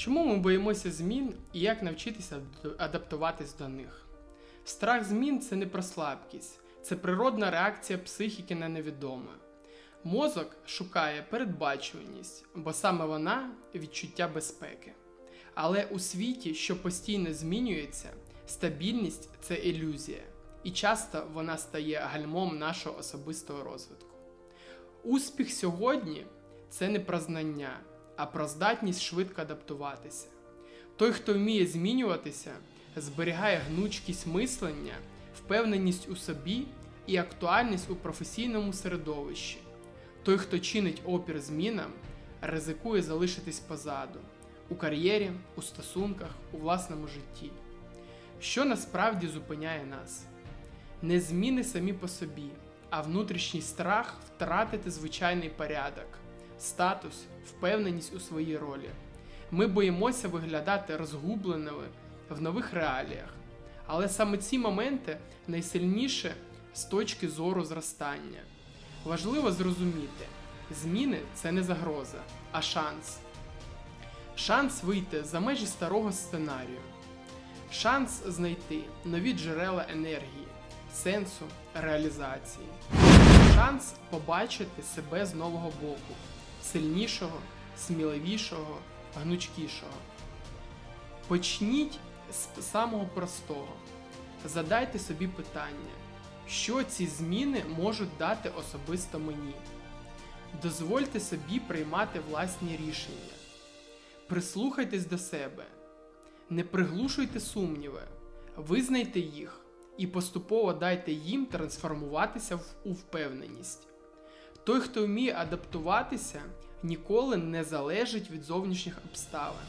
Чому ми боїмося змін і як навчитися адаптуватись до них? Страх змін це не про слабкість, це природна реакція психіки на невідоме. Мозок шукає передбачуваність, бо саме вона відчуття безпеки. Але у світі, що постійно змінюється, стабільність це ілюзія, і часто вона стає гальмом нашого особистого розвитку. Успіх сьогодні це не про знання, а про здатність швидко адаптуватися. Той, хто вміє змінюватися, зберігає гнучкість мислення, впевненість у собі і актуальність у професійному середовищі. Той, хто чинить опір змінам, ризикує залишитись позаду у кар'єрі, у стосунках, у власному житті. Що насправді зупиняє нас? Не зміни самі по собі, а внутрішній страх втратити звичайний порядок, статус, впевненість у своїй ролі. Ми боїмося виглядати розгубленими в нових реаліях. Але саме ці моменти найсильніше з точки зору зростання. Важливо зрозуміти, зміни це не загроза, а шанс. Шанс вийти за межі старого сценарію. Шанс знайти нові джерела енергії, сенсу, реалізації. Шанс побачити себе з нового боку, сильнішого, сміливішого, гнучкішого. Почніть з самого простого. Задайте собі питання, що ці зміни можуть дати особисто мені. Дозвольте собі приймати власні рішення. Прислухайтесь до себе. Не приглушуйте сумніви, визнайте їх і поступово дайте їм трансформуватися в- у впевненість. Той, хто вміє адаптуватися, ніколи не залежить від зовнішніх обставин.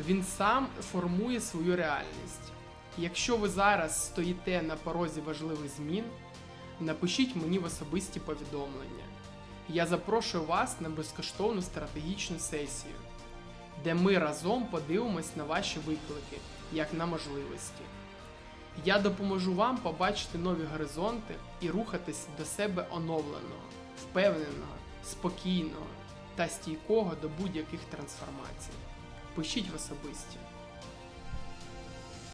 Він сам формує свою реальність. Якщо ви зараз стоїте на порозі важливих змін, напишіть мені в особисті повідомлення. Я запрошую вас на безкоштовну стратегічну сесію, де ми разом подивимось на ваші виклики, як на можливості. Я допоможу вам побачити нові горизонти і рухатись до себе оновленого, впевненого, спокійного та стійкого до будь-яких трансформацій. Пишіть в особисті.